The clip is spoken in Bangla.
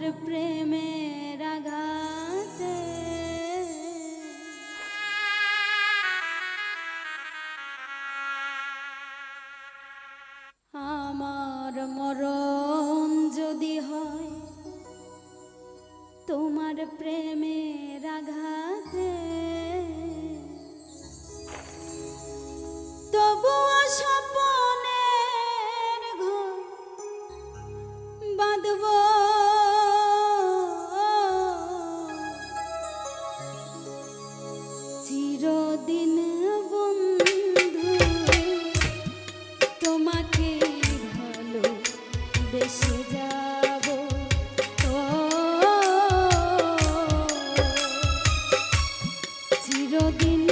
তোমার প্রেমের আঘাতে। আমার মরণ যদি হয় তোমার প্রেমের চিরদিন বন্ধু তোমাকে ভালো বেসে যাব চিরদিন